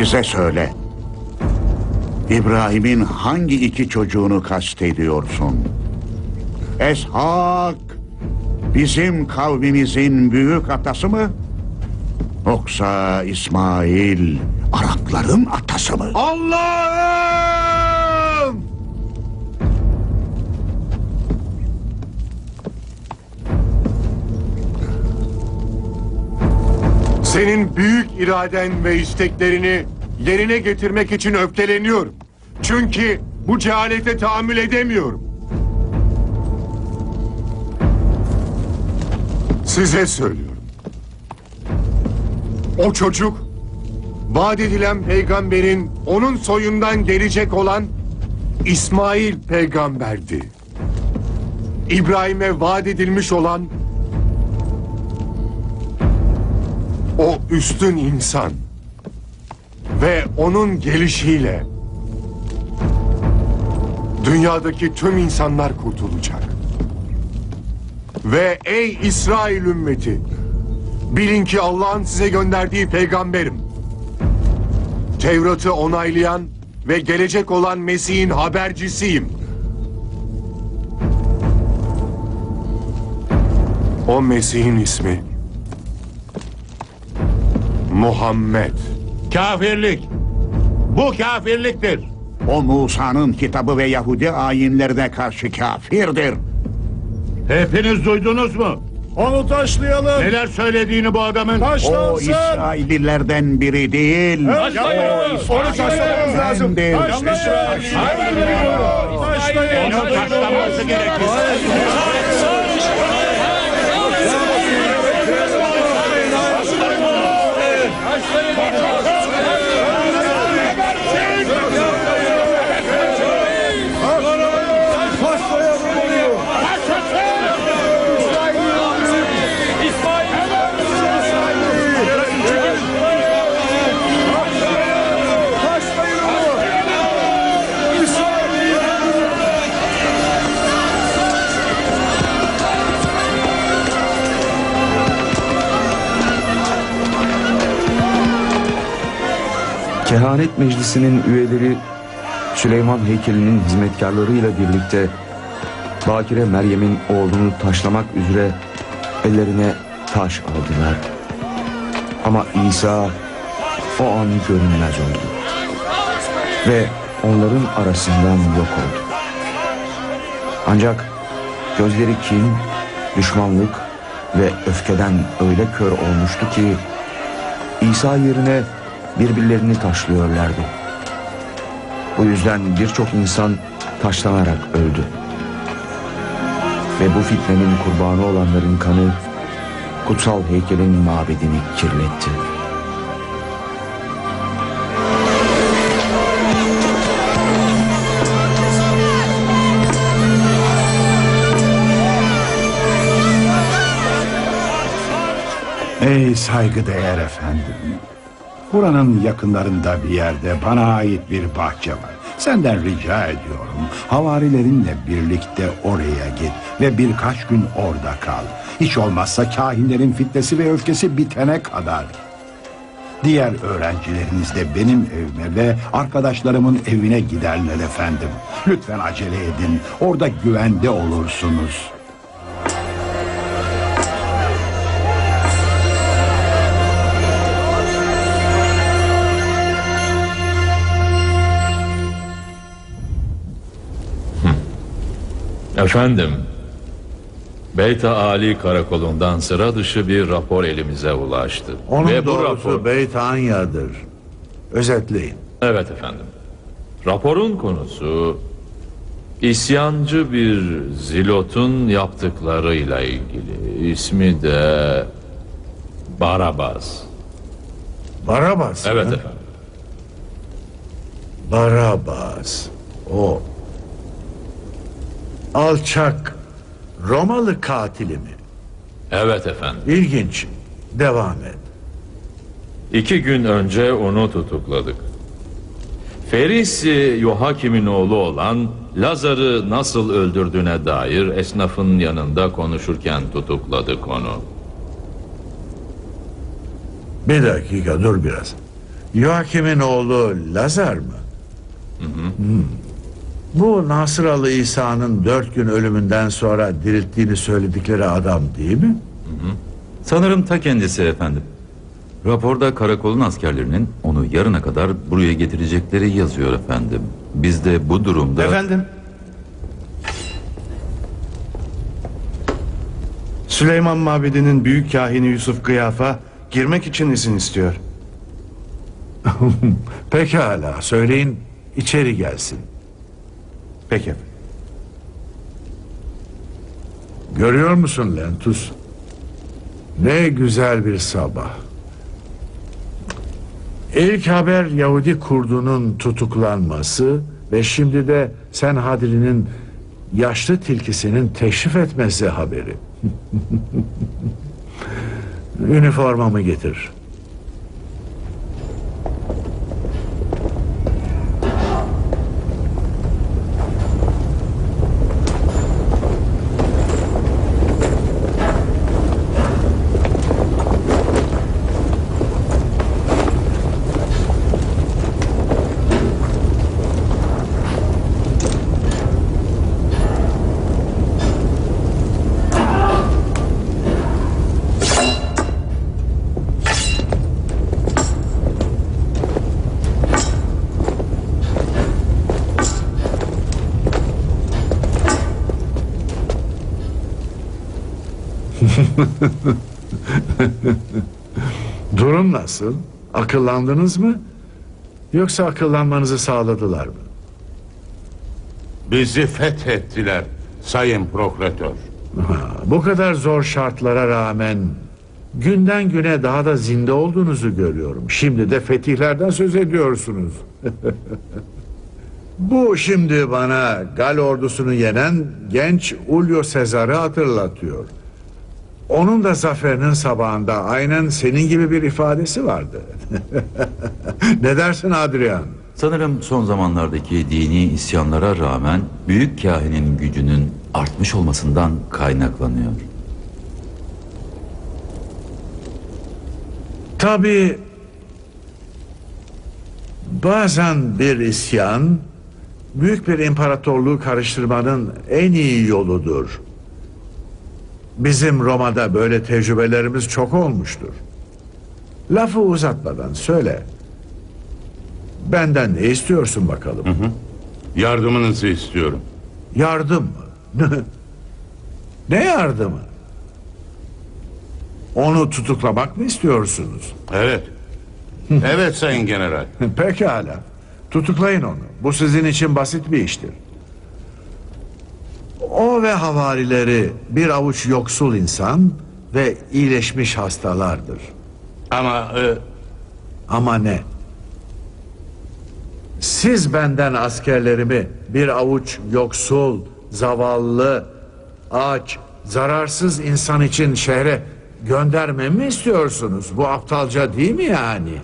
Bize söyle. İbrahim'in hangi iki çocuğunu kastediyorsun? Eshak bizim kavmimizin büyük atası mı? Yoksa İsmail Arapların atası mı? Allah'ım! Senin büyük iraden ve isteklerini yerine getirmek için öfkeleniyorum. Çünkü bu cehalete tahammül edemiyorum. Size söylüyorum. O çocuk vaat edilen peygamberin onun soyundan gelecek olan İsmail peygamberdi. İbrahim'e vaat edilmiş olan o üstün insan ve onun gelişiyle dünyadaki tüm insanlar kurtulacak. Ve ey İsrail ümmeti bilin ki Allah'ın size gönderdiği peygamberim. Tevrat'ı onaylayan ve gelecek olan Mesih'in habercisiyim. O Mesih'in ismi Muhammed. Kafirlik. Bu kafirliktir. O Musa'nın kitabı ve Yahudi ayinlerine karşı kafirdir. Hepiniz duydunuz mu? Onu taşlayalım. Neler söylediğini bu adamın. O Taşlansın. İsraillilerden biri değil. Evet, yapmayın. Onu taşlamamız lazım. Değil. Taşlayın. Taşlayın. Onu taşlaması gerekir. Kehanet Meclisi'nin üyeleri Süleyman heykelinin hizmetkarlarıyla birlikte Bakire Meryem'in oğlunu taşlamak üzere ellerine taş aldılar. Ama İsa o an görünmez oldu. Ve onların arasından yok oldu. Ancak gözleri kin, düşmanlık ve öfkeden öyle kör olmuştu ki İsa yerine birbirlerini taşlıyorlardı. Bu yüzden birçok insan taşlanarak öldü. Ve bu fitnenin kurbanı olanların kanı kutsal heykelin mabedini kirletti. Ey saygıdeğer efendim. Buranın yakınlarında bir yerde bana ait bir bahçe var. Senden rica ediyorum. Havarilerinle birlikte oraya git ve birkaç gün orada kal. Hiç olmazsa kahinlerin fitnesi ve öfkesi bitene kadar. Diğer öğrencileriniz de benim evime ve arkadaşlarımın evine giderler efendim. Lütfen acele edin. Orada güvende olursunuz. Efendim, Beyta Ali Karakolu'ndan sıra dışı bir rapor elimize ulaştı. Onun Ve bu doğrusu rapor... Beyt Anya'dır. Özetleyin. Evet efendim. Raporun konusu isyancı bir zilotun yaptıklarıyla ilgili. İsmi de Barabas. Barabas. Evet mı? efendim. Barabas. O. Alçak Romalı katili mi? Evet efendim. İlginç. Devam et. İki gün önce onu tutukladık. Ferisi Yohakim'in oğlu olan Lazar'ı nasıl öldürdüğüne dair esnafın yanında konuşurken tutukladık onu. Bir dakika dur biraz. Joakim'in oğlu Lazar mı? Hmm. Bu Nasıralı İsa'nın dört gün ölümünden sonra dirilttiğini söyledikleri adam değil mi? Sanırım ta kendisi efendim. Raporda karakolun askerlerinin onu yarına kadar buraya getirecekleri yazıyor efendim. Biz de bu durumda... Efendim. Süleyman Mabedi'nin büyük kahini Yusuf Kıyafa girmek için izin istiyor. Pekala söyleyin içeri gelsin. Peki. Görüyor musun Lentus? Ne güzel bir sabah. İlk haber Yahudi kurdunun tutuklanması ve şimdi de Sen Hadri'nin yaşlı tilkisinin teşrif etmesi haberi. Üniformamı getir. Durum nasıl? Akıllandınız mı? Yoksa akıllanmanızı sağladılar mı? Bizi fethettiler sayın prokuratör. Ha, bu kadar zor şartlara rağmen günden güne daha da zinde olduğunuzu görüyorum. Şimdi de fetihlerden söz ediyorsunuz. bu şimdi bana Gal ordusunu yenen genç Ulyo Sezar'ı hatırlatıyor. Onun da zaferinin sabahında aynen senin gibi bir ifadesi vardı. ne dersin Adrian? Sanırım son zamanlardaki dini isyanlara rağmen büyük kahinin gücünün artmış olmasından kaynaklanıyor. Tabii bazen bir isyan büyük bir imparatorluğu karıştırmanın en iyi yoludur. Bizim Roma'da böyle tecrübelerimiz çok olmuştur. Lafı uzatmadan söyle. Benden ne istiyorsun bakalım? Yardımınızı istiyorum. Yardım mı? ne yardımı? Onu tutuklamak mı istiyorsunuz? Evet. evet sayın general. Pekala. Tutuklayın onu. Bu sizin için basit bir iştir. O ve havarileri bir avuç yoksul insan ve iyileşmiş hastalardır. Ama e, Ama ne? Siz benden askerlerimi bir avuç yoksul, zavallı, aç, zararsız insan için şehre göndermemi mi istiyorsunuz? Bu aptalca değil mi yani?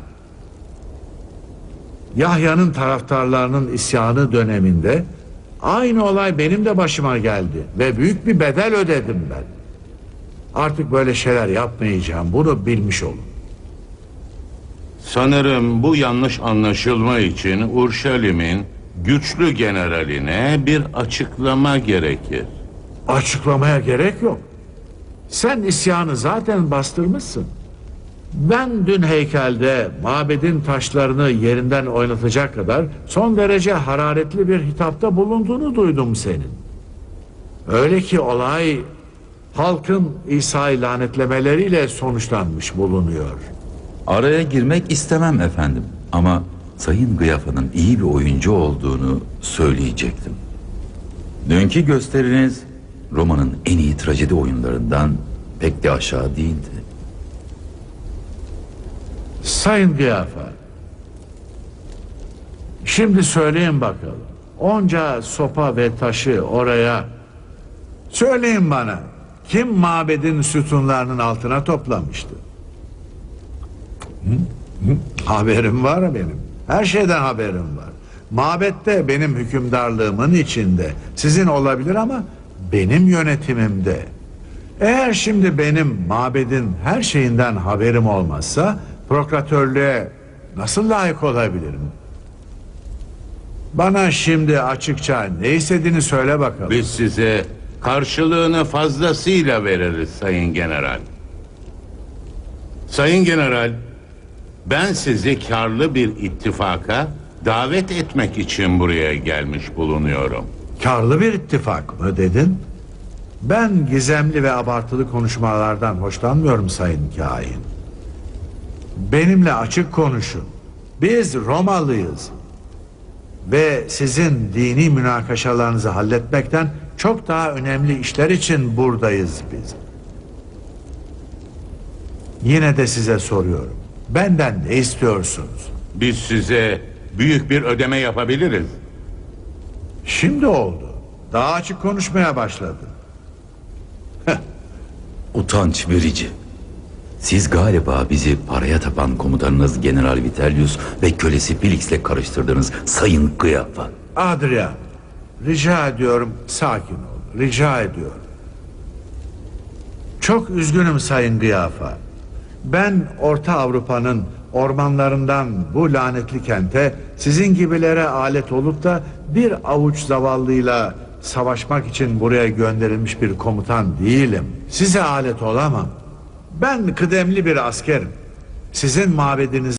Yahya'nın taraftarlarının isyanı döneminde aynı olay benim de başıma geldi ve büyük bir bedel ödedim ben. Artık böyle şeyler yapmayacağım. Bunu bilmiş olun. sanırım bu yanlış anlaşılma için Urşalim'in güçlü generaline bir açıklama gerekir. Açıklamaya gerek yok. Sen isyanı zaten bastırmışsın. Ben dün heykelde mabedin taşlarını yerinden oynatacak kadar son derece hararetli bir hitapta bulunduğunu duydum senin. Öyle ki olay halkın İsa'yı lanetlemeleriyle sonuçlanmış bulunuyor. Araya girmek istemem efendim ama Sayın Gıyafa'nın iyi bir oyuncu olduğunu söyleyecektim. Dünkü gösteriniz Roma'nın en iyi trajedi oyunlarından pek de aşağı değildi. Sayın Giyafa. Şimdi söyleyin bakalım. Onca sopa ve taşı oraya söyleyin bana. Kim mabedin sütunlarının altına toplamıştı? Haberim var benim. Her şeyden haberim var. Mabette benim hükümdarlığımın içinde. Sizin olabilir ama benim yönetimimde. Eğer şimdi benim mabedin her şeyinden haberim olmazsa prokratörlüğe nasıl layık olabilirim? Bana şimdi açıkça ne istediğini söyle bakalım. Biz size karşılığını fazlasıyla veririz Sayın General. Sayın General, ben sizi karlı bir ittifaka davet etmek için buraya gelmiş bulunuyorum. Karlı bir ittifak mı dedin? Ben gizemli ve abartılı konuşmalardan hoşlanmıyorum sayın kain. Benimle açık konuşun. Biz Romalıyız. Ve sizin dini münakaşalarınızı halletmekten çok daha önemli işler için buradayız biz. Yine de size soruyorum. Benden ne istiyorsunuz? Biz size büyük bir ödeme yapabiliriz. Şimdi oldu. Daha açık konuşmaya başladın. Utanç verici. Siz galiba bizi paraya tapan komutanınız General Vitellius ve kölesi Felix'le karıştırdınız Sayın Kıyafa. Adrian, rica ediyorum sakin ol. Rica ediyorum. Çok üzgünüm Sayın Gıyafa. Ben Orta Avrupa'nın ormanlarından bu lanetli kente sizin gibilere alet olup da bir avuç zavallıyla savaşmak için buraya gönderilmiş bir komutan değilim. Size alet olamam. Ben kıdemli bir askerim. Sizin mabediniz